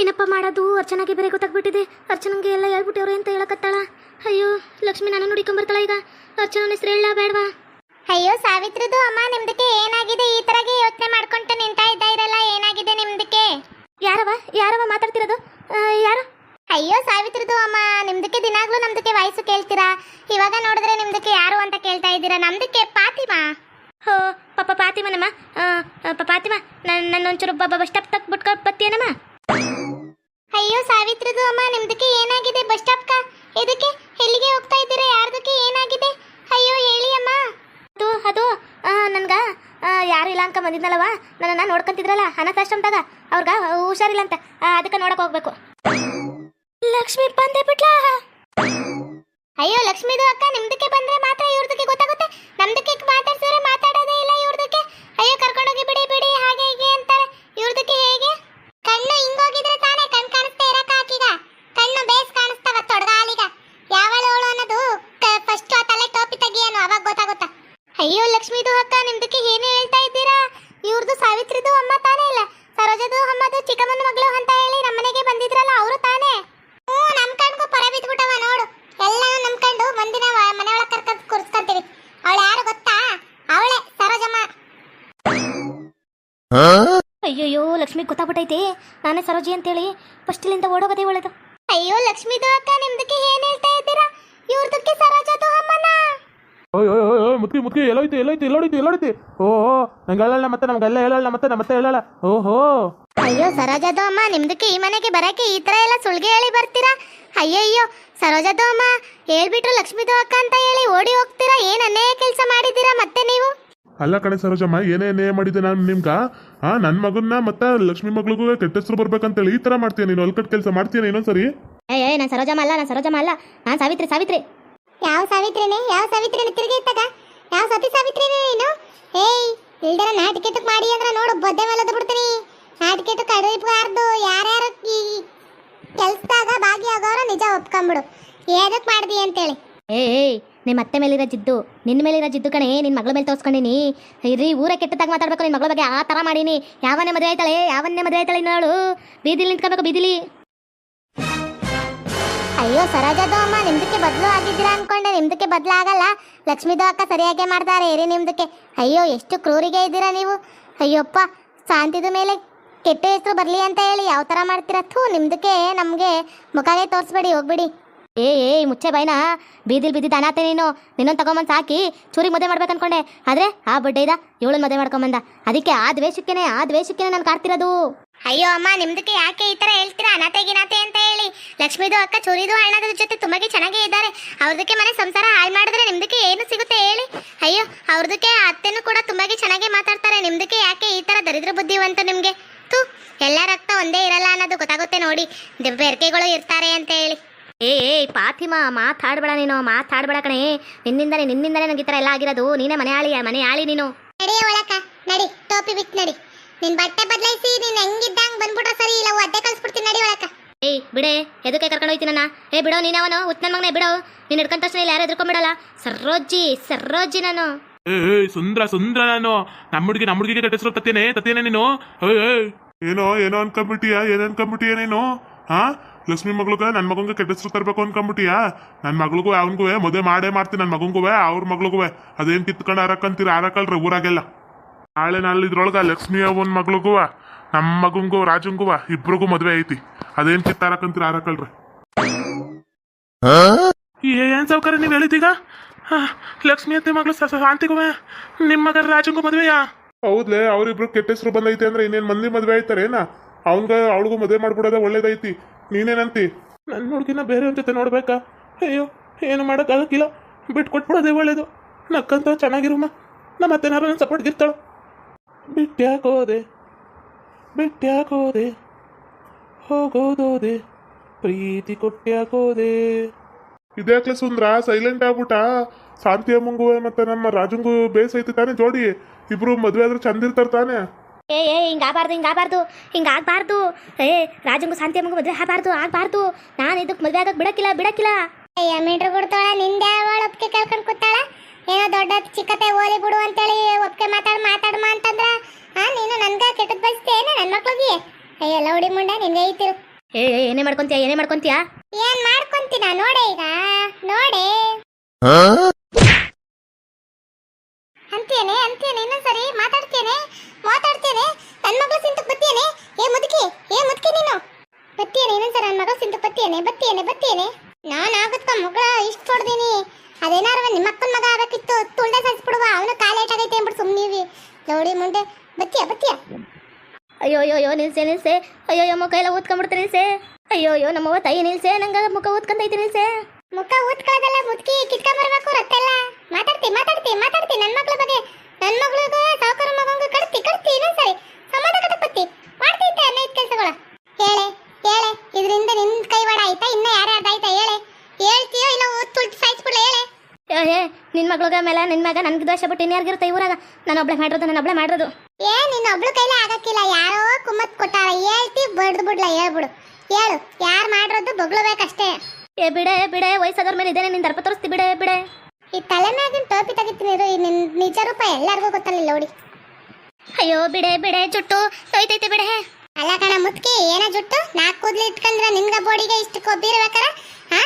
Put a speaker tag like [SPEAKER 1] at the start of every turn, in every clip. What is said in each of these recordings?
[SPEAKER 1] ಏನಪ್ಪ ಮಾಡೋದು? ಅರ್ಚನಾಗೆ ಬೇರೆ ಗೊತ್ತಾಗ್ಬಿಟ್ಟಿದೆ. ಅರ್ಚನಂಗೆ ಎಲ್ಲ ಹೇಳ್ಬಿಟ್ಟವ್ರೆ ಅಂತ ಹೇಳಕತ್ತಾಳ. ಅಯ್ಯೋ ಲಕ್ಷ್ಮಿ ನಾನು ನುಡಿಕೊಂಬರ್ತಾಳ ಈಗ. ಅರ್ಚನ ಹೆಸರು ಹೇಳ ಬೇಡವಾ?
[SPEAKER 2] ಅಯ್ಯೋ ಸಾವಿತ್ರದು ಅಮ್ಮ ನಿಮ್ದಕ್ಕೆ ಏನಾಗಿದೆ? ಈ ತರಗೆ ಯೋಚನೆ ಮಾಡ್ಕೊಂತ ನಿಂತ ಇದ್ದ ಇರಲ್ಲ ಏನಾಗಿದೆ ನಿಮ್ದಕ್ಕೆ?
[SPEAKER 1] ಯಾರವ? ಯಾರವ ಮಾತಾಡ್ತಿರೋದು? ಯಾರ?
[SPEAKER 2] ಅಯ್ಯೋ ಸಾವಿತ್ರದು ಅಮ್ಮ ನಿಮ್ದಕ್ಕೆ ದಿನಾಗ್ಲೂ ನಮ್ದಕ್ಕೆ ವಯಸ್ಸು ಕೇಳ್ತೀರಾ? ಇವಾಗ ನೋಡಿದ್ರೆ ನಿಮ್ದಕ್ಕೆ ಯಾರು ಅಂತ ಕೇಳ್ತಾ ಇದ್ದೀರಾ? ನಮ್ದಕ್ಕೆ ಪಾತಿಮಾ.
[SPEAKER 1] ಹೋ ಪಾಪ ಪಾತಿಮನಮ್ಮ. ಪಾತಿಮ ನನ್ನ ಒಂಚೂರು ಬಸ್ ಸ್ಟಾಪ್ ತಕ್ ಬಿಟ್ಕೊ ಬತ್ತೀನಮ್ಮ
[SPEAKER 2] ಅಯ್ಯೋ ಸಾವಿತ್ರದು ಅಮ್ಮ, ನಿಮ್ದಕ್ಕೆ ಏನಾಗಿದೆ? ಬಸ್ ಸ್ಟಾಪ್ ಕಾ? ಇದಕ್ಕೆ ಎಲ್ಲಿಗೆ ಹೋಗ್ತಾ ಇದ್ದೀರಾ? ಯಾರ್ದಕ್ಕೆ ಏನಾಗಿದೆ? ಅಯ್ಯೋ ಹೇಳಿ ಅಮ್ಮ.
[SPEAKER 1] ಅದು ಅದು ನನ್ಗ ಯಾರು ಇಲ್ಲ ಅನ್ಕ ಬಂದಿದ್ನಲ್ಲವ? ನೋಡ್ಕಂತಿದ್ರಲ್ಲ ನೋಡ್ಕೊಂತಿದ್ರಲ್ಲ ಅನಾಥಾಶ್ರಮದಾಗ ಅವ್ರಗ ಹುಷಾರಿಲ್ಲ ಅಂತ ಅದಕ್ಕೆ ನೋಡಕ್ ಹೋಗ್ಬೇಕು. ಲಕ್ಷ್ಮಿ ಬಂದೆ ಬಿಟ್ಲಾ?
[SPEAKER 2] ಅಯ್ಯೋ ಲಕ್ಷ್ಮಿದು ಅಕ್ಕ, ನಿಮ್ದಕ್ಕೆ ಬಂದ್ರೆ ಮಾತ್ರ ಇವ್ರದಕ್ಕೆ ಗೊತ್ತಾಗುತ್ತೆ. ನಮ್ದಕ್ಕೆ ಮಾತಾಡ್ಸಿದ್ರೆ ಮಾತಾಡೋದೇ ಇಲ್ಲ ಇವ್ರದಕ್ಕೆ ಅಯ್ಯೋ ಕರ್ಕೊಂಡೋಗಿ ಬಿಡಿ ಬಿಡಿ ಹಾಗೆ ಹೀಗೆ ಅಂತಾರೆ ಇವ್ರದಕ್ಕೆ ಹೇಗೆ ಕಣ್ಣು ಹಿಂಗೋಗಿದ್ರೆ ತಾನೇ ಕಣ್ ಕಾಣಿಸ್ತಾ ಇರಕ್ಕ ಆಕೀಗ ಕಣ್ಣು ಬೇಸ್ ಕಾಣಿಸ್ತಾವ ತೊಡಗಾಲಿಗ ಯಾವಳೋಳು ಅನ್ನೋದು ಫಸ್ಟ್ ಆ ತಲೆ ಟೋಪಿ ತೆಗಿಯನು ಅವಾಗ ಗೊತ್ತಾಗುತ್ತಾ ಅಯ್ಯೋ ಲಕ್ಷ್ಮೀದು ಅಕ್ಕ ನಿಮ್ದಕ್ಕೆ ಏನು ಹೇಳ್ತಾ ಇದ್ದೀರಾ ಇವ್ರದ್ದು ಸಾವಿತ್ರಿದು ಅಮ್ಮ ತಾನೇ ಇಲ್ಲ ಸರೋಜದು ಅಮ್ಮದು ಚಿಕ್ಕಮ್ಮನ ಮಗಳು ಅಂತ ಹೇಳಿ ನಮ್ಮನೆಗೆ ಬಂದಿದ್ರಲ್ಲ ಅವರು ತಾನೇ ಹ್ಞೂ ನಮ್ ಕಣ್ಗೂ ಪರ ಬಿದ್ಬಿಟ್ಟವ ನೋಡು ಎಲ್ಲ ನಂಬ್ಕೊಂಡು ಮುಂದಿನ ವ- ಮನೆ ಒಳಗೆ ಕರ್ಕೊಂಡ್ ಕೂರಿಸ್ಕೊಂತೀವಿ ಅವಳು ಯಾರು ಗೊತ್ತಾ ಅವಳೆ ಸರೋಜಮ್ಮ
[SPEAKER 1] ಲಕ್ಷ್ಮಿ ಗೊತ್ತಾಗ್ಬಿಟ್ಟೈತಿ. ನಾನೇ ಸರೋಜಿ ಅಂತೇಳಿ ಇಲ್ಲಿಂದ ಓಡೋಗದೆ ಒಳ್ಳೇದು.
[SPEAKER 2] ಅಯ್ಯೋ ಲಕ್ಷ್ಮೀದು ಅಕ್ಕ ನಿಮ್ದಕ್ಕೆ ಏನ್ ಹೇಳ್ತಾ ಇದ್ದೀರಾ? ಇವ್ರದಕ್ಕೆ ಸರೋಜದು ಅಮ್ಮನ
[SPEAKER 3] ಓಯ್ ಓಯ್ ಓಯ್ ಓಯ್ ಎಲ್ಲೋ ಮುತ್ಕಿ ಎಲ್ಲೋಯ್ತು ಎಲ್ಲೋಯ್ತು ಎಲ್ಲೋಡಿತು ಎಲ್ಲೋಡಿತು ಓಹೋ ನಂಗೆ ಹೇಳಲ್ಲ ಮತ್ತೆ ನಮ್ಗೆಲ್ಲ ಹೇಳಲ್ಲ ಮತ್ತೆ ನಮ್ಮ ಮತ್ತೆ ಹೇಳಲ್ಲ. ಓಹೋ.
[SPEAKER 2] ಅಯ್ಯೋ ಸರೋಜದು ಅಮ್ಮ ನಿಮ್ದಕ್ಕೆ ಈ ಮನೆಗೆ ಬರಕ್ಕೆ ಈ ತರ ಎಲ್ಲ ಸುಳ್ಗೆ ಹೇಳಿ ಬರ್ತೀರಾ? ಅಯ್ಯಯ್ಯೋ ಸರೋಜದು ಅಮ್ಮ ಹೇಳ್ಬಿಟ್ರು ಲಕ್ಷ್ಮೀದು ಅಕ್ಕ ಅಂತ ಹೇಳಿ ಓಡಿ ಹೋಗ್ತೀರಾ? ಏನ್ ಅನ್ಯಾಯ ಕೆಲಸ ಮಾಡಿದ್ದೀರಾ ಮತ್ತೆ ನೀವು?
[SPEAKER 4] ಅಲ್ಲ ಕಡೆ ಸರೋಜಮ್ಮ ಏನೇ ಏನೇ ಮಾಡಿದೆ ನಾನು ನಿಮ್ಗ? ಆ ನನ್ನ ಮಗನ್ನ ಮತ್ತೆ ಲಕ್ಷ್ಮಿ ಮಗಳಿಗೂ ಕೆಟ್ಟ ಹೆಸರು ಬರ್ಬೇಕಂತೇಳಿ ಈ ತರ ಮಾಡ್ತೀಯ ನೀನು? ಅಲ್ಕಟ್ ಕೆಲಸ ಮಾಡ್ತೀಯ ಇನ್ನೊಂದ್ಸರಿ
[SPEAKER 1] ಏ ಏ ನಾನು ಸರೋಜಮ್ಮ ಅಲ್ಲ ನಾನು ಸರೋಜಮ್ಮ ಅಲ್ಲ. ನಾನು ಸಾವಿತ್ರಿ ಸಾವಿತ್ರಿ.
[SPEAKER 2] ಯಾವ ಸಾವಿತ್ರಿನೇ? ಯಾವ ಸಾವಿತ್ರಿನ ತಿರುಗಿ ಇತ್ತಾಗ? ಯಾವ ಸತಿ ಸಾವಿತ್ರಿನೇ ನೀನು? ಏಯ್ ಇಲ್ದರ ನಾಟಕಕ್ಕೆ ಮಾಡಿ ಅಂದ್ರೆ ನೋಡು ಬೊದ್ದೆ ಮೇಲೆ ಬಿಡ್ತೀನಿ. ನಾಟಿಕೆಟ್ ಕಡಿಬಾರ್ದು ಯಾರ್ಯಾರು ಈ ಕೆಲ್ಸದಾಗ ಭಾಗಿಯಾಗೋರು ನಿಜ ಒಪ್ಕೊಂಬಿಡು. ಏದಕ್ ಮಾಡ್ದಿ ಅಂತೇಳಿ?
[SPEAKER 1] ಏ ಏಯ್ ನಿಮ್ಮ ಅತ್ತೆ ಮೇಲಿರೋ ಜಿದ್ದು ನಿನ್ನ ಮೇಲಿರೋ ಜಿದ್ದು ಕಣೆ ನಿನ್ನ ಮಗಳ ಮೇಲೆ ತೋರಿಸ್ಕೊಂಡಿನಿ. ಇರೀ ಊರ ಕೆಟ್ಟದಾಗ ಮಾತಾಡ್ಬೇಕು ನಿನ್ನ ಮಗಳ ಬಗ್ಗೆ ಆ ಥರ ಮಾಡೀನಿ. ಯಾವನ್ನೇ ಮದುವೆ ಆಯ್ತಾಳೆ ಯಾವನ್ನೇ ಮದುವೆ ಆಯ್ತಾಳೆ ಇನ್ನೋಳು? ಬೀದಿಲಿ ನಿಂತ್ಕೋಬೇಕು, ಬೀದಿಲಿ.
[SPEAKER 2] ಅಯ್ಯೋ, ಸರೋಜದು ಅಮ್ಮ, ನಿಮ್ದಕ್ಕೆ ಬದಲು ಆಗಿದ್ದೀರಾ ಅನ್ಕೊಂಡೆ. ನಿಮ್ದಕ್ಕೆ ಬದಲು ಆಗಲ್ಲ. ಲಕ್ಷ್ಮೀದು ಅಕ್ಕ ಸರಿಯಾಗಿ ಮಾಡ್ತಾರೆ, ಇರಿ ನಿಮ್ದಕ್ಕೆ. ಅಯ್ಯೋ, ಎಷ್ಟು ಕ್ರೂರಿಗೆ ಇದ್ದೀರಾ ನೀವು? ಅಯ್ಯಪ್ಪ, ಶಾಂತಿದು ಮೇಲೆ ಕೆಟ್ಟ ಹೆಸರು ಬರಲಿ ಅಂತ ಹೇಳಿ ಯಾವ ಥರ ಮಾಡ್ತೀರಾ? ಥೂ, ನಿಮ್ದಕ್ಕೆ ನಮಗೆ ಮುಖಾಗೆ ತೋರಿಸ್ಬೇಡಿ, ಹೋಗ್ಬಿಡಿ.
[SPEAKER 1] ಏ ಏ ಮುಚ್ಚೆ ಬೈನ ಬೀದಿಲ್ ಬಿದ್ದಿದ್ದ ಅನಾಥೆ ನೀನು. ನಿನ್ನೊಂದು ತಗೊಂಬಂದು ಸಾಕಿ. ಚೂರಿಗೆ ಮದುವೆ ಮಾಡ್ಬೇಕು ಅನ್ಕೊಂಡೆ ಆದ್ರೆ ಆ ಬಡ್ಡೆ ಇದ. ಇವಳನ್ನ ಮದುವೆ ಮಾಡ್ಕೊಂಬಂದ. ಅದಕ್ಕೆ ಆ ದ್ವೇಷಕ್ಕೇನೆ ಆ ದ್ವೇಷಕ್ಕೇನೆ ನಾನು ಕಾಡ್ತಿರೋದು.
[SPEAKER 2] ಅಯ್ಯೋ ಅಮ್ಮ, ನಿಮ್ದಕ್ಕೆ ಯಾಕೆ ಈ ತರ ಹೇಳ್ತೀರಾ? ಅನಾಥೆ, ಗಿನಾಥೆ ಅಂತ ಹೇಳಿ. ಲಕ್ಷ್ಮೀದು ಅಕ್ಕ, ಚೂರಿದು ಹಣ್ಣದ ಜೊತೆ ತುಂಬಾ ಚೆನ್ನಾಗೇ ಇದ್ದಾರೆ. ಅವ್ರದಕ್ಕೆ ಮನೆ ಸಂಸಾರ ಹಾಳು ಮಾಡಿದ್ರೆ ನಿಮ್ದಕ್ಕೆ ಏನು ಸಿಗುತ್ತೆ ಹೇಳಿ? ಅಯ್ಯೋ, ಅವ್ರದಕ್ಕೆ ಅತ್ತೆನೂ ಕೂಡ ತುಂಬಾಗಿ ಚೆನ್ನಾಗಿ ಮಾತಾಡ್ತಾರೆ. ನಿಮ್ದಕ್ಕೆ ಯಾಕೆ ಈ ತರ ದರಿದ್ರ ಬುದ್ಧಿವಂತ ನಿಮ್ಗೆ? ತು ಎಲ್ಲ ರಕ್ತ ಒಂದೇ ಇರಲ್ಲ ಅನ್ನೋದು ಗೊತ್ತಾಗುತ್ತೆ ನೋಡಿ. ಬೆರ್ಕೆಗಳು ಇರ್ತಾರೆ ಅಂತ ಹೇಳಿ.
[SPEAKER 1] ಏ ಏ ಪಾತಿಮಾ ಮಾತಾಡ್ಬೇಡ ನೀನು ಮಾತಾಡ್ಬೇಡ ಕಣೆ. ನಿನ್ನಿಂದನೇ ನಿನ್ನಿಂದನೇ ನಂಗೆ ಈ ಥರ ಎಲ್ಲ ಆಗಿರೋದು. ನೀನೇ ಮನೆ ಆಳಿಯ ಮನೆ ಆಳಿ ನೀನು.
[SPEAKER 2] ನಡಿಯ ಒಳಕ ನಡಿ ಟೋಪಿ ಬಿಟ್ ನಡಿ. ನಿನ್ ಬಟ್ಟೆ ಬದಲಾಯಿಸಿ ನೀನ್ ಹೆಂಗಿದ್ದಂಗ್ ಬಂದ್ಬಿಟ್ರೆ ಸರಿ ಇಲ್ಲ ಒದ್ದೆ ಕಳ್ಸ್ಬಿಡ್ತೀನಿ ನಡಿ ಒಳಕ
[SPEAKER 1] ಏಯ್ ಬಿಡೆ ಎದಕ್ಕೆ ಕರ್ಕೊಂಡು ಹೋಯ್ತೀನಿ ನನ್ನ? ಏ ಬಿಡೋ ನೀನು ಅವನು ಮಗನೇ ಬಿಡೋ. ನೀನು ಹಿಡ್ಕೊಂಡ ತಕ್ಷಣ ಇಲ್ಲ ಯಾರು ಎದ್ಕೊಂಬಿಡಲ್ಲ ಸರ್ರೋಜ್ಜಿ ಸರ್ರೋಜ್ಜಿ ನಾನು.
[SPEAKER 3] ಏಯ್ ಏಯ್ ಸುಂದ್ರ ಸುಂದ್ರ ನಾನು. ನಮ್ಮ ಹುಡುಗಿ ನಮ್ಮ ಹುಡುಗಿಗೆ ಕೆಟ್ಟ ಹೆಸರು ತತ್ತೇನೆ ತತ್ತೇನೆ ನೀನು. ಏಯ್ ಏಯ್.
[SPEAKER 4] ಏನೋ ಏನೋ ಅನ್ಕೊಂಬಿಟ್ಟಿಯಾ ಏನ್ ಅನ್ಕೊಂಬಿಟ್ಟಿಯ ನೀನು? ಹಾ? ಲಕ್ಷ್ಮಿ ಮಗಳಿಗೆ ನನ್ನ ಮಗಂಗೆ ಕೆಟ್ಟ ಹೆಸರು ತರಬೇಕು ಅನ್ಕೊಂಬಿಟ್ಟಿಯಾ ನನ್ನ ಮಗಳಿಗೂ ಅವನಿಗೂ ಮದುವೆ ಮಾಡೇ ಮಾಡ್ತೀನಿ ನನ್ನ ಮಗಂಗೂ ಅವ್ರ ಮಗಳಿಗೂ ಅದೇನ್ ಕಿತ್ಕೊಂಡು ಆರಕ್ಕಂತೀರ ಆರಕಲ್ರಿ ಊರಾಗೆಲ್ಲ. ನಾಳೆ ನಾಳೆ ಇದ್ರೊಳಗ ಲಕ್ಷ್ಮಿ ಅವನ ಮಗಳಿಗೂ ನಮ್ಮ ಮಗಂಗೂ ರಾಜಂಗೂ ಇಬ್ರಿಗೂ ಮದುವೆ ಐತಿ. ಅದೇನ್ ಕಿತ್ತಾರಕ್ಕಂತೀರ ಆರಕಲ್ರಿ
[SPEAKER 3] ಏನ್ ಸಾವುಕಾರ ನೀವು ಹೇಳಿದೀಗ ಲಕ್ಷ್ಮಿ ಅತ್ತೆ ಮಗಳು ಶಾಂತಿಗೂ ನಿಮ್ಮ ಮಗ ರಾಜಂಗೂ ಮದುವೆಯಾ?
[SPEAKER 4] ಹೌದ್ಲೆ, ಅವ್ರಿಬ್ರು ಕೆಟ್ಟ ಹೆಸರು ಬಂದೈತಿ ಅಂದ್ರೆ ಇನ್ನೇನ್ ಮಂದಿ ಮದುವೆ ಏನ ಅವನ್ಗ ಅವಳಿಗೂ ಮದುವೆ ಮಾಡ್ಬಿಡೋದೇ ಒಳ್ಳೇದೈತಿ. ನೀನೇನಂತಿ?
[SPEAKER 3] ನನ್ನ ಹುಡುಗಿನ ಬೇರೆ ಜೊತೆ ನೋಡ್ಬೇಕಾ? ಅಯ್ಯೋ, ಏನು ಮಾಡೋಕ್ಕಾಗಕ್ಕಿಲ್ಲ ಬಿಟ್ಟು ಕೊಟ್ಬಿಡೋದೇ ಒಳ್ಳೇದು. ನಕ್ಕಂತ ಚೆನ್ನಾಗಿರುಮ್ಮ ನಮ್ಮ ಅತ್ತೆನಾರು ನನ್ನ ಸಪೋರ್ಟ್ ಗಿರ್ತಾಳ. ಬಿಟ್ಟ್ಯಾಕೋದೆ ಬಿಟ್ಟ್ಯಾಕೋದೆ ಹೋಗೋದೋದೆ ಪ್ರೀತಿ ಕೊಟ್ಟ್ಯಾಕೋದೆ
[SPEAKER 4] ಇದ್ಯಾಕ್ಲೆ ಸುಂದ್ರ? ಸೈಲೆಂಟ್ ಆಗ್ಬಿಟ್ಟ. ಶಾಂತಿಯ ಮುಂಗುವೆ ಮತ್ತೆ ನಮ್ಮ ರಾಜಂಗೂ ಬೇಸೈತಿ ತಾನೆ ಜೋಡಿ. ಇಬ್ರು ಮದುವೆ ಆದ್ರೆ ಚಂದ ತಾನೆ ತಾನೇ.
[SPEAKER 1] ಏ ಏ ಹಿಂಗಾಗಬಾರ್ದು ಹಿಂಗಾಗಬಾರ್ದು ಹಿಂಗಾಗಬಾರ್ದು ಏ ರಾಜಂಗು ಶಾಂತಿ ಅಮ್ಮಗೂ ಮದುವೆ ಆಗಬಾರ್ದು ಆಗಬಾರ್ದು. ನಾನು ಇದಕ್ಕೆ ಮದುವೆ ಆಗಕ್ಕೆ ಬಿಡಕ್ಕಿಲ್ಲ ಬಿಡಕ್ಕಿಲ್ಲ.
[SPEAKER 2] ಅಯ್ಯ ಮೀಟ್ರ್ ಕೊಡ್ತಾಳ ನಿಂದೆ ಅವಳು ಒಪ್ಪಿಗೆ ಕೇಳ್ಕೊಂಡು ಕೂತಾಳ? ಏನೋ ದೊಡ್ಡ ಚಿಕ್ಕತೆ ಓಲಿ ಬಿಡು ಅಂತೇಳಿ ಒಪ್ಪಿಗೆ ಮಾತಾಡ ಮಾತಾಡಮ್ಮ ಅಂತಂದ್ರ ಆ ನೀನು ನನ್ಗ ಕೆಟ್ಟದ್ ಬಯಸ್ತೇನೆ ನನ್ನ ಮಕ್ಳಿಗೆ? ಅಯ್ಯ ಲೌಡಿ ಮುಂಡೆ ನಿನ್ಗೆ ಐತಿರು.
[SPEAKER 1] ಏ ಏ, ಏನೇ ಮಾಡ್ಕೊಂತೀಯ ಏನೇ ಮಾಡ್ಕೊಂತೀಯ?
[SPEAKER 2] ಏನ್ ಮಾಡ್ಕೊಂತೀನ? ನೋಡೆ ಈಗ ನೋಡೆ. ಅಂತೇನೆ ಅಂತೇನೆ ಇನ್ನೊಂದ್ಸರಿ ಮಾತಾಡ್ತೇನೆ ಮಾತಾಡ್ತೇನೆ ನನ್ನ ಮಗಳು ಸಿಂತಕ್ಕೆ ಬತ್ತೇನೆ ಏ ಮುದುಕಿ ಏ ಮುದುಕಿ ನೀನು? ಬತ್ತೇನೆ ಇನ್ನೊಂದ್ಸರಿ ನನ್ನ ಮಗಳು ಸಿಂತಕ್ಕೆ ಬತ್ತೇನೆ ಬತ್ತೇನೆ ಬತ್ತೇನೆ ನಾನು ಆಗುತ್ತ ಮಗಳ? ಇಷ್ಟ ಕೊಡ್ದೀನಿ ಅದೇನಾರ ನಿಮ್ಮ ಅಕ್ಕನ ಮಗ ಆಗಕ್ಕಿತ್ತು ತುಳ್ದೆ ಸಲ್ಸ್ಬಿಡುವ ಅವನು ಕಾಲೇಟ್ ಆಗೈತೆ ಅಂದ್ಬಿಟ್ಟು ಸುಮ್ಮನೀವಿ ಲೌಡಿ ಮುಂಡೆ ಬತ್ತಿಯ ಬತ್ತಿಯ
[SPEAKER 1] ಅಯ್ಯೋ ಅಯ್ಯೋ ನಿಲ್ಸೆ ನಿಲ್ಸೆ. ಅಯ್ಯೋ ಅಯ್ಯೋ ಮುಖ ಎಲ್ಲ ಊದ್ಕೊಂಡ್ಬಿಡ್ತಾರೆ ನಿಲ್ಸೆ. ಅಯ್ಯೋ ಅಯ್ಯೋ, ನಮ್ಮವ್ವ ತಾಯಿ ನಿಲ್ಸೆ, ನಂಗೆ ಮುಖ ಊದ್ಕೊಂಡೈತಿ ನಿಲ್ಸೆ.
[SPEAKER 2] ಮುಖ ಊದ್ಕೊಳ್ಳೋದಲ್ಲ ಮುದ್ಕಿ ಕಿಟ್ಕ ಬರ್ಬೇಕು ರತ್ತೆಲ್ಲ. ಮಾತಾಡ್ತಿ ಮಾತಾಡ್ತಿ ಮಾತಾಡ್ತಿ. ನನ್ನ ಮಕ್ಳ ಬಗ್ಗೆ ನನ್ ಮಗಳಿಗೂ ಸಾವುಕಾರ ಮಗಂಗೂ ಕಡ್ತಿ ಕಡ್ತಿ ಇನ್ನೊಂದ್ಸರಿ. ಸಂಬಂಧ ಕಟ್ಟಪತ್ತಿ ಮಾಡ್ತೈತೆ ಅನ್ನೈತ್ ಕೆಲ್ಸಗಳ. ಹೇಳೆ ಹೇಳೆ ಇದರಿಂದ ನಿನ್ ಕೈವಾಡ ಆಯ್ತಾ? ಇನ್ನ ಯಾರ್ಯಾರ್ದು ಆಯ್ತಾ? ಹೇಳೆ. ಹೇಳ್ತೀಯೋ ಇಲ್ಲ ತುಳ್ದು ಸಾಯಿಸ್ಬಿಡ್ಲ ಹೇಳೆ.
[SPEAKER 1] ಏ ನಿನ್ ನಿನ್ನ ಮಗ್ಳಿಗೆ ಮೇಲೆ ನಿನ್ನ ಮಗ ನನ್ಗೆ ದೋಷ ಬಿಟ್ಟು ಇನ್ಯಾರ್ಗಿರುತ್ತೆ ಊರಾಗ? ನಾನು ಒಬ್ಳೆ ಮಾಡಿರೋದು ನಾನು ಒಬ್ಳೆ ಮಾಡಿರೋದು.
[SPEAKER 2] ಏ ನಿನ್ನ ಒಬ್ಳು ಕೈಲೇ ಆಗಕ್ಕಿಲ್ಲ. ಯಾರೋ ಕುಮ್ಮತ್ ಕೊಟ್ಟಾರ. ಹೇಳ್ತಿ ಬಡ್ದು ಬಿಡ್ಲ ಹೇಳ್ಬಿಡು. ಹೇಳು ಯಾರು ಮಾಡಿರೋದು? ಬೊಗ್ಳಬೇಕಷ್ಟೇ
[SPEAKER 1] ಏ ಬಿಡೆ ಬಿಡೆ ವಯಸ್ಸಾದವ್ರ ಮೇಲೆ ಇದೇನೆ ನಿನ್ ದರ್ಪ ತೋರಿಸ್ತಿ ಬಿಡೆ ಬಿಡೆ.
[SPEAKER 2] ಈ ತಲೆ ಮ್ಯಾಗಿನ ಟೋಪಿ ತೆಗಿತೀನಿ ಇರು, ಈ ನಿನ್ ನಿಜ ರೂಪ ಎಲ್ಲರಿಗೂ ಗೊತ್ತಲ್ಲ ನೋಡಿ
[SPEAKER 1] ಅಯ್ಯೋ ಬಿಡೆ ಬಿಡೆ ಜುಟ್ಟು. ತೊಯ್ತೈತೆ ಬಿಡೆ.
[SPEAKER 2] ಅಲ್ಲ ಕಣ ಮುತ್ಕಿ ಏನ ಜುಟ್ಟು? ನಾಲ್ಕು ಕೂದ್ಲು ಇಟ್ಕೊಂಡ್ರೆ ನಿನ್ಗ ಬೋಡಿಗೆ ಇಷ್ಟು ಕೊಬ್ಬಿರ್ಬೇಕಾರ ಹಾ?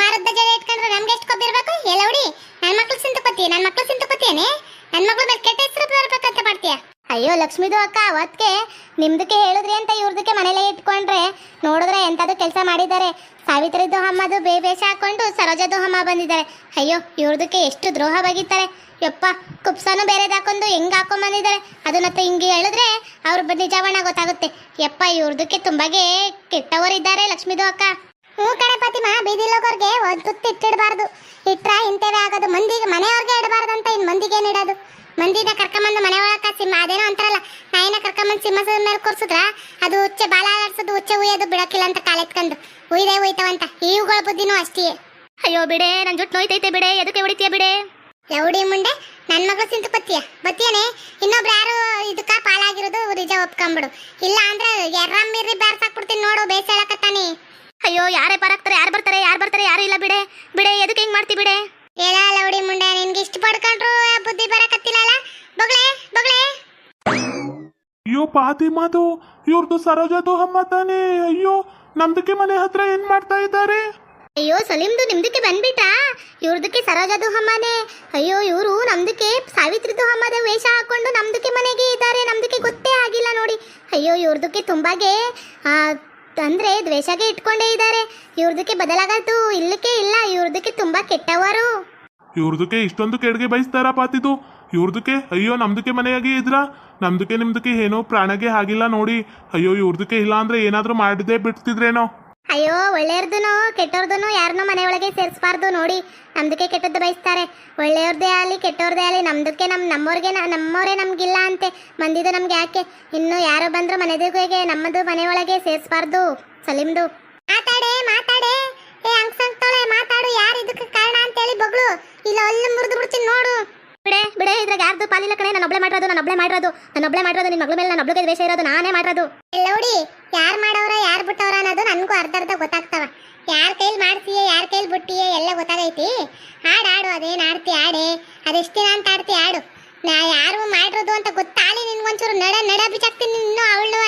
[SPEAKER 2] ಮಾರದ ಜಡೆ ಇಟ್ಕೊಂಡ್ರೆ ನಮ್ಗೆ ಎಷ್ಟು ಕೊಬ್ಬಿರ್ಬೇಕು ಎಲ್ಲವಡಿ ನನ್ನ ಮಕ್ಳು ಕೊತ್ತಿ ನನ್ನ ಮಕ್ಳು ಸಿಂತಪತಿಯೇನೆ? ನನ್ನ ಮಕ್ಳು ಮೇಲೆ ಕೆಟ್ಟ ಹೆಸರು ಬರ್ಬೇಕಂತ ಮಾಡ್ತೀಯ?
[SPEAKER 1] ಅಯ್ಯೋ, ಲಕ್ಷ್ಮಿದು ಅಕ್ಕ, ಅವತ್ತಿಗೆ ನಿಮ್ದಕ್ಕೆ ಹೇಳಿದ್ರಿ ಅಂತ ಇವ್ರದಕ್ಕೆ ಮನೇಲೇ ಇಟ್ಕೊಂಡ್ರೆ. ನೋಡಿದ್ರೆ ಎಂಥದ್ದು ಕೆಲಸ ಮಾಡಿದ್ದಾರೆ. ಸಾವಿತ್ರಿದ್ದು ಅಮ್ಮದು ಬೇ ಬೇಷ ಹಾಕೊಂಡು ಸರೋಜದ್ದು ಅಮ್ಮ ಬಂದಿದ್ದಾರೆ. ಅಯ್ಯೋ, ಇವ್ರದಕ್ಕೆ ಎಷ್ಟು ದ್ರೋಹ ಬಗಿತಾರೆ ಯಪ್ಪ, ಕುಪ್ಸನು ಬೇರೆದು ಹಾಕೊಂಡು ಹೆಂಗ್ ಹಾಕೊಂಡು ಬಂದಿದ್ದಾರೆ? ಅದನ್ನತ್ತ ಹಿಂಗೆ ಹೇಳಿದ್ರೆ ಅವ್ರ ನಿಜವಣ ಗೊತ್ತಾಗುತ್ತೆ. ಯಪ್ಪ, ಇವ್ರದಕ್ಕೆ ತುಂಬಾಗೆ ಕೆಟ್ಟವರಿದ್ದಾರೆ ಲಕ್ಷ್ಮಿದು ಅಕ್ಕ.
[SPEAKER 2] ಹ್ಞೂ ಕಡೆ ಪತಿಮ ಬೀದಿಲೋಗೋರ್ಗೆ ಒಂದು ತುತ್ತು ಇಟ್ಟಿಡಬಾರ್ದು. ಇಟ್ರ ಇಂತವೇ ಆಗೋದು. ಮಂದಿಗೆ ಮನೆಯವ್ರಿಗೆ ಇಡಬಾರ್ದು ಅಂತ ಇನ್ನು ಮಂದಿಗೆ ಇಡೋದು? ಮಂದಿನ ಕರ್ಕೊಂಬಂದು ಮನೆ ಒಳಕ ಸಿಂಹ ಅದೇನೋ ಅಂತಾರಲ್ಲ ನಾಯಿನ ಕರ್ಕೊಂಬಂದು ಸಿಂಹದ ಮೇಲೆ ಕೂರ್ಸಿದ್ರ ಅದು ಉಚ್ಚೆ ಬಾಲ ಆಡಿಸೋದು ಉಚ್ಚೆ ಉಯ್ಯೋದು ಬಿಡಕ್ಕಿಲ್ಲ ಅಂತ ಕಾಲೆತ್ಕೊಂಡು ಉಯ್ದೇ ಉಯ್ತಾವಂತ ಇವುಗಳ ಬುದ್ಧಿನೂ ಅಷ್ಟೇ.
[SPEAKER 1] ಅಯ್ಯೋ ಬಿಡೆ ನನ್ ಜೊತೆ ನೋಯ್ತೈತೆ ಬಿಡೆ ಎದಕ್ಕೆ ಹೊಡಿತೀಯ ಬಿಡೆ?
[SPEAKER 2] ಲೌಡಿ ಮುಂಡೆ? ನನ್ನ ಮಗಳು ಸಿಂತು ಬತ್ತೀಯ ಬತ್ತೀಯನೆ ಇನ್ನೊಬ್ರು ಯಾರು ಇದಕ್ಕ ಪಾಲಾಗಿರೋದು ನಿಜ ಒಪ್ಕೊಂಬಿಡು. ಇಲ್ಲ ಅಂದ್ರೆ ಎರ್ರಮ್ಮಿರ್ರಿ ಬ್ಯಾರ್ಸಾಕ್ಬಿಡ್ತೀನಿ ನೋಡು ಬೇಸ ಹೇಳಕತ್ತಾನೆ.
[SPEAKER 1] ಅಯ್ಯೋ ಯಾರೇ ಪಾರಾಗ್ತಾರೆ ಯಾರು ಬರ್ತಾರೆ ಯಾರು ಬರ್ತಾರೆ ಯಾರು ಇಲ್ಲ ಬಿಡೆ. ಬಿಡೆ ಎದಕ್ಕೆ ಹಿಂಗ್ ಮಾಡ್ತಿ ಬಿಡೆ?
[SPEAKER 2] ಹೇಳ ಲೌಡಿ ಮುಂಡೆ ನಿನ್ಗೆ ಇಷ್ಟ ಪಡ್ಕೊಂಡ್ರು ಬುದ್ಧಿ ಬರಕತ್ತಿಲ್ಲಲ್ಲ
[SPEAKER 3] ಅಯ್ಯೋ ಪಾತಿಮಾದು ಇವ್ರದ್ದು ಸರೋಜದು ಅಮ್ಮ ತಾನೇ ಅಯ್ಯೋ ನಮ್ದಕ್ಕೆ ಮನೆ ಹತ್ರ ಏನ್ ಮಾಡ್ತಾ ಇದ್ದಾರೆ?
[SPEAKER 1] ಅಯ್ಯೋ ಸಲೀಮ್ದು ನಿಮ್ದಕ್ಕೆ ಬಂದ್ಬಿಟ್ಟ? ಇವ್ರದಕ್ಕೆ ಸರೋಜದು ಹಮ್ಮನೆ ಅಯ್ಯೋ ಇವರು ನಮ್ದಕ್ಕೆ ಸಾವಿತ್ರಿದು ಹಮ್ಮದ ವೇಷ ಹಾಕೊಂಡು ನಮ್ದಕ್ಕೆ ಮನೆಗೆ ಇದ್ದಾರೆ. ನಮ್ದಕ್ಕೆ ಗೊತ್ತೇ ಆಗಿಲ್ಲ ನೋಡಿ. ಅಯ್ಯೋ ಇವ್ರದಕ್ಕೆ ತುಂಬಾಗೆ ಅಂದ್ರೆ ದ್ವೇಷಗೆ ಇಟ್ಕೊಂಡೇ ಇದ್ದಾರೆ. ಇವ್ರದಕ್ಕೆ ಬದಲಾಗದು ಇಲ್ಲಕ್ಕೆ ಇಲ್ಲ. ಇವ್ರದಕ್ಕೆ ತುಂಬಾ ಕೆಟ್ಟವರು.
[SPEAKER 3] ಇವ್ರದಕ್ಕೆ ಇಷ್ಟೊಂದು ಕೆಡ್ಗೆ ಬಯಸ್ತಾರ ಪಾತಿದು? ಇವ್ರದಕ್ಕೆ ಅಯ್ಯೋ ನಮ್ದಕ್ಕೆ ಮನೆಯಾಗಿ ಇದ್ರ? ನಮ್ದಕ್ಕೆ ನಿಮ್ದಕ್ಕೆ ಏನೋ ಪ್ರಾಣಗೆ ಆಗಿಲ್ಲ ನೋಡಿ. ಅಯ್ಯೋ ಇವ್ರದಕ್ಕೆ ಇಲ್ಲ ಅಂದ್ರೆ ಏನಾದ್ರೂ ಮಾಡಿದೆ ಬಿಡ್ತಿದ್ರೇನೋ.
[SPEAKER 1] ಅಯ್ಯೋ ಒಳ್ಳೆಯರ್ದನೋ ಕೆಟ್ಟವ್ರದನು ಯಾರನ್ನೂ ಮನೆಯೊಳಗೆ ಸೇರಿಸಬಾರ್ದು ನೋಡಿ. ನಮ್ದಕ್ಕೆ ಕೆಟ್ಟದ್ದು ಬಯಸ್ತಾರೆ. ಒಳ್ಳೆಯವ್ರದೇ ಆಗಲಿ, ಕೆಟ್ಟವ್ರದೇ ಆಗಲಿ ನಮ್ದಕ್ಕೆ ನಮ್ಮ ನಮ್ಮವ್ರಿಗೆ ನಮ್ಮವರೇ ನಮಗಿಲ್ಲ ಅಂತೆ. ಮಂದಿದು ನಮ್ಗೆ ಯಾಕೆ? ಇನ್ನು ಯಾರು ಬಂದ್ರು ಮನೆದಿಗೆ ನಮ್ಮದು ಮನೆಯೊಳಗೆ ಸೇರಿಸಬಾರ್ದು. ಸಲೀಮ್ದು.
[SPEAKER 2] ಮಾತಾಡೆ ಮಾತಾಡೆ. ಏ ಅಂಗ್ಸಂಗ್ತಾಳೆ ಮಾತಾಡು. ಯಾರು ಇದಕ್ಕೆ ಕಾರಣ ಅಂತೇಳಿ ಬಗ್ಳು. ಇಲ್ಲ, ಅಲ್ಲಿ ಮುರಿದು ಬಿಡ್ತೀನಿ ನೋಡು.
[SPEAKER 1] ಬಿಡೆ ಬಿಡೆ ಇದ್ರಾಗ ಯಾರ್ದು ಪಾಲಿಲ್ಲ ಕಣೆ. ನಾನು ಒಬ್ಳೆ ಮಾಡಿರೋದು ನಾನು ಒಬ್ಳೆ ಮಾಡಿರೋದು. ನಾನು ಒಬ್ಳೆ ಮಾಡಿರೋದು ನಿನ್ನ ಮಗಳ ಮೇಲೆ ನಾನು ಒಬ್ಳಿಗೆ ದ್ವೇಷ ಇರೋದು ನಾನೇ ಮಾಡಿರೋದು.
[SPEAKER 2] ನೋಡಿ ಯಾರು ಮಾಡೋರ ಯಾರು ಬಿಟ್ಟವ್ರ ಅನ್ನೋದು ನನಗೂ ಅರ್ಧ ಅರ್ಧ ಗೊತ್ತಾಗ್ತವ. ಯಾರ ಕೈಲಿ ಮಾಡ್ತೀಯ ಯಾರ ಕೈಲಿ ಬಿಟ್ಟಿಯೇ ಎಲ್ಲ ಗೊತ್ತಾಗೈತಿ. ಹಾಡು ಆಡು ಅದೇನು ಆಡ್ತಿ ಆಡೆ ಅದೆಷ್ಟು ದಿನ ಅಂತ ಆಡ್ತಿ ಆಡು ನಾ ಯಾರು ಮಾಡಿರೋದು ಅಂತ ಗೊತ್ತಾಗಲಿ ನಿನ್ಗೊಂಚೂರು ನಡ ನಡ ಬಿಚ್ಚಾಕ್ತೀನಿ ಇನ್ನೂ ಅವಳು.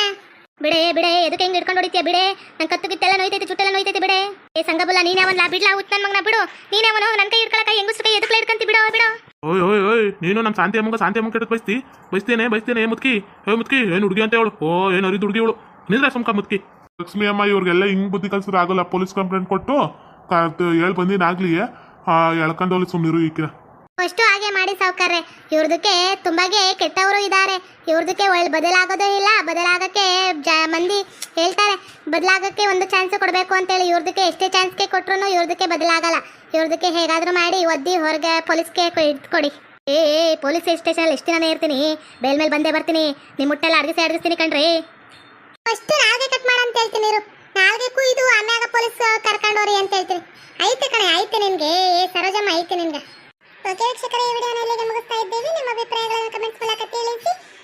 [SPEAKER 1] ಬಿಡೆ ಬಿಡೆ ಎದಕ್ಕೆ ಹೆಂಗ್ ಹಿಡ್ಕೊಂಡು ಹೊಡಿತೀಯ ಬಿಡೆ? ನನ್ನ ಕತ್ತುಗಿತ್ತೆಲ್ಲ ನೋಯ್ತೈತೆ ಚುಟ್ಟೆಲ್ಲ ನೋಯ್ತೈತೆ ಬಿಡೆ. ಏ ಸಂಗಬಲ್ಲ ನೀನೇ ಬಿಡಲಾ ಬಿಡ್ಲಾ ನನ್ನ ಮಗನ ಬಿಡು. ನೀನೇ ಅವನು ನನ್ನ ಕೈ ಹಿಡ್ಕೊಳಕ ಹೆಂಗಸ್ರ ಕೈ ಎದಕ್ಕೆ ಹಿಡ್ಕಂತಿ ಬಿಡು ಬಿಡು.
[SPEAKER 3] ಓಯ್ ಓಯ್ ಓಯ್ ನೀನು ನಮ್ಮ ಶಾಂತಿ ಅಮ್ಮಗ ಶಾಂತಿ ಅಮ್ಮ ಕೆಟ್ಟಕ್ಕೆ ಬಯಸ್ತಿ? ಬಯಸ್ತೇನೆ ಬಯಸ್ತೇನೆ ಮುತ್ಕಿ ಏ ಮುತ್ಕಿ ಏನು ಹುಡುಗಿ ಅಂತ ಹೇಳು. ಓ ಏನು ಅರಿದು ಹುಡುಗಿ ಹೇಳು ನಿಂದ್ರೆ ಸುಮ್ಕ ಮುತ್ಕಿ.
[SPEAKER 4] ಲಕ್ಷ್ಮಿ ಅಮ್ಮ ಇವ್ರಿಗೆಲ್ಲ ಹಿಂಗ್ ಬುದ್ಧಿ ಕಲ್ಸಿದ್ರೆ ಆಗಲ್ಲ. ಪೊಲೀಸ್ ಕಂಪ್ಲೇಂಟ್ ಕೊಟ್ಟು ಹೇಳಿ ಬಂದಿನಾಗ್ಲಿ ಸುಮ್ಮ ಸುಮ್ಮನಿರು ಈಕಿನ.
[SPEAKER 1] ಅಷ್ಟು ಹಾಗೆ ಮಾಡಿ ಸಾವುಕಾರ್ರೆ. ಇವ್ರದಕ್ಕೆ ತುಂಬಾಗೆ ಕೆಟ್ಟವರು ಇದ್ದಾರೆ ಇವ್ರದಕ್ಕೆ ಒಳ್ಳೆ ಬದಲಾಗೋದೇ ಇಲ್ಲ. ಬದಲಾಗಕ್ಕೆ ಜ ಮಂದಿ ಹೇಳ್ತಾರೆ. ಬದಲಾಗಕ್ಕೆ ಒಂದು ಚಾನ್ಸ್ ಕೊಡಬೇಕು ಅಂತೇಳಿ ಇವ್ರದಕ್ಕೆ ಎಷ್ಟೇ ಚಾನ್ಸ್ಗೆ ಕೊಟ್ಟರು ಇವ್ರದಕ್ಕೆ ಬದಲಾಗಲ್ಲ. ಇವ್ರದಕ್ಕೆ ಹೇಗಾದರೂ ಮಾಡಿ ಒದ್ದಿ ಹೊರಗೆ ಪೊಲೀಸ್ಗೆ ಕೊಡಿ ಏ ಪೊಲೀಸ್ ಸ್ಟೇಷನ್ ಎಷ್ಟು ದಿನ ಇರ್ತೀನಿ? ಬೇಲ್ ಮೇಲೆ ಬಂದೇ ಬರ್ತೀನಿ. ನಿಮ್ಮ ಮುಟ್ಟೆಲ್ಲ ಅಡ್ಗಿಸಿ ಅಡ್ಗಿಸ್ತೀನಿ ಕಣ್ರಿ.
[SPEAKER 2] ಫಸ್ಟ್ ನಾಲ್ಗೆ ಕಟ್ ಮಾಡ ಅಂತ ಹೇಳ್ತೀನಿ ಇರು. ನಾಲ್ಗೆ ಕುಯ್ದು ಆಮ್ಯಾಗ ಪೊಲೀಸ್ ಕರ್ಕೊಂಡೋರಿ ಅಂತ ಹೇಳ್ತೀನಿ. ಐತೆ ಕಣೆ, ಐತೆ ನಿನ್ಗೆ. ಏ ಸರೋಜಮ್ಮ, ಐತೆ ನಿನ್ಗೆ. ಓಕೆ ವೀಕ್ಷಕರೇ, ಈ ವಿಡಿಯೋನ ಇಲ್ಲಿಗೆ ಮುಗಿಸ್ತಾ ಇದ್ದೀವಿ. ನಿಮ್ಮ ಅಭಿಪ್ರಾಯಗಳನ್ನು